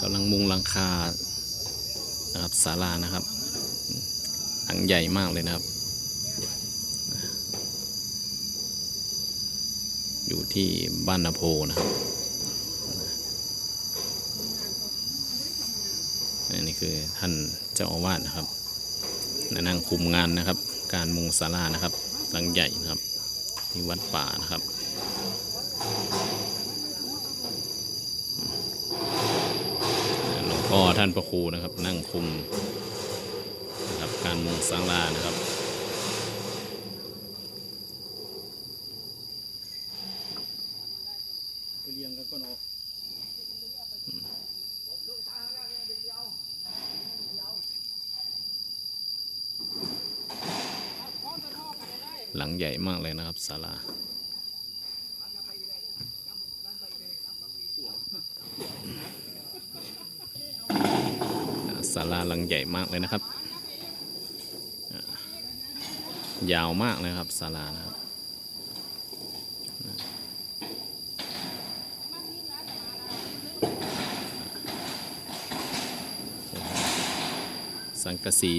กำลังมุงหลังคานะครับศาลานะครับหลังใหญ่มากเลยนะครับ อยู่ที่บ้านนาโพนะครับอันนี่คือท่านเจ้าอาวาสนะครับนั่งคุมงานนะครับ การมุงศาลานะครับหลังใหญ่นะครับที่วัดป่านะครับ พ่อท่านประครูนะครับ นั่งคุมนะครับการมุงศาลานะครับไปเรียงกันก่อนเอาหลังใหญ่มากเลยนะครับศาลา ศาลาหลังใหญ่มากเลยนะครับ ยาวมากเลยครับศาลานะครับสังกะสี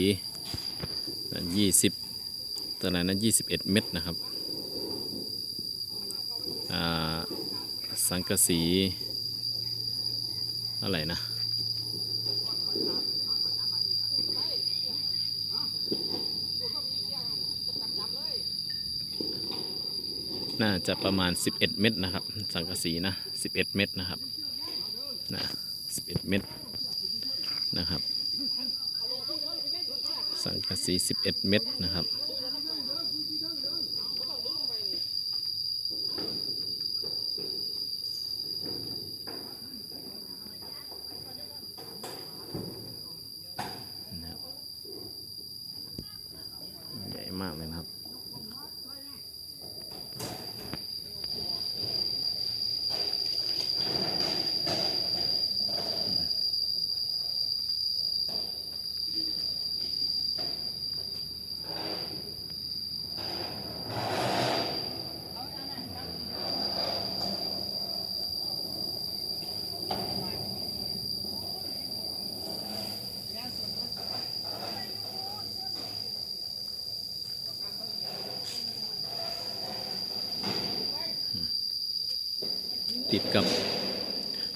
ยี่สิบตอนนั้นยี่สิบเอ็ดเม็ดนะครับ สังกะสีอะไรนะ น่าจะประมาณ 11 เม็ดนะครับ สังกะสีนะ 11 เม็ดนะครับนะ11 เม็ดนะครับ สังกะสี 11 เม็ดนะครับนะครับ ติดกับ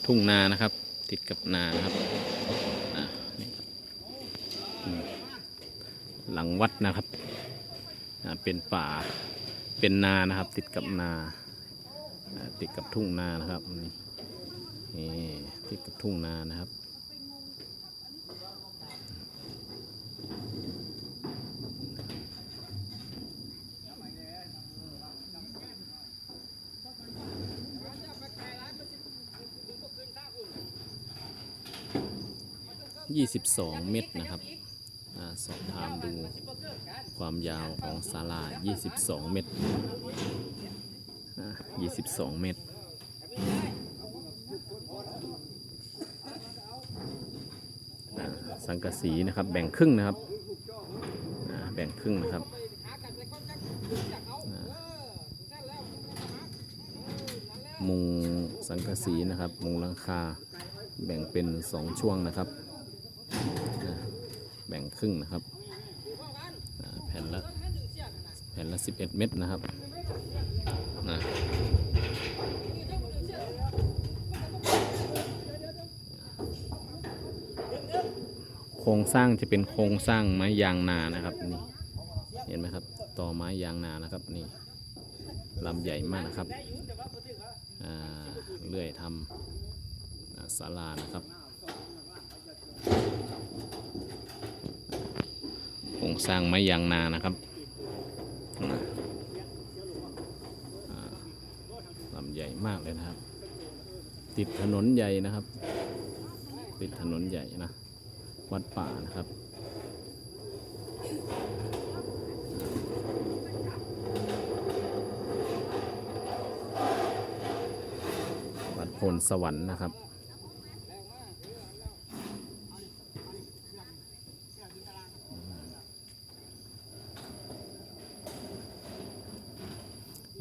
ทุ่งนานะครับ ติดกับนานะครับหลังวัดนะครับเป็นป่าเป็นนานะครับ ติดกับนาติดกับทุ่งนานะครับนี่ติดกับทุ่งนานะครับ 22 เมตรนะครับอสอบถามดูความยาวของศาลา 22 เมตรอ่า22 เมตร สังกะสีนะครับแบ่งครึ่งนะครับ แบ่งครึ่งนะครับมุงสังกะสีนะครับ มุงหลังคาแบ่งเป็น 2 ช่วงนะครับ แบ่งครึ่งนะครับแผ่นละแผ่นละ 11 เม็ดนะครับนะโครงสร้างจะเป็นโครงสร้างไม้ยางนานะครับนี่เห็นไหมครับต่อไม้ยางนานะครับนี่ลำใหญ่มากนะครับอ่าเลื่อยทำศาลานะครับ โครง สร้างไม้ยางนานะครับลำใหญ่มากเลยนะครับ ติดถนนใหญ่นะครับ ติดถนนใหญ่นะ วัดป่านะครับวัดโพนสวรรค์นะครับ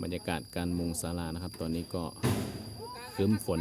บรรยากาศการมุงศาลานะครับ ตอนนี้ก็คืมฝน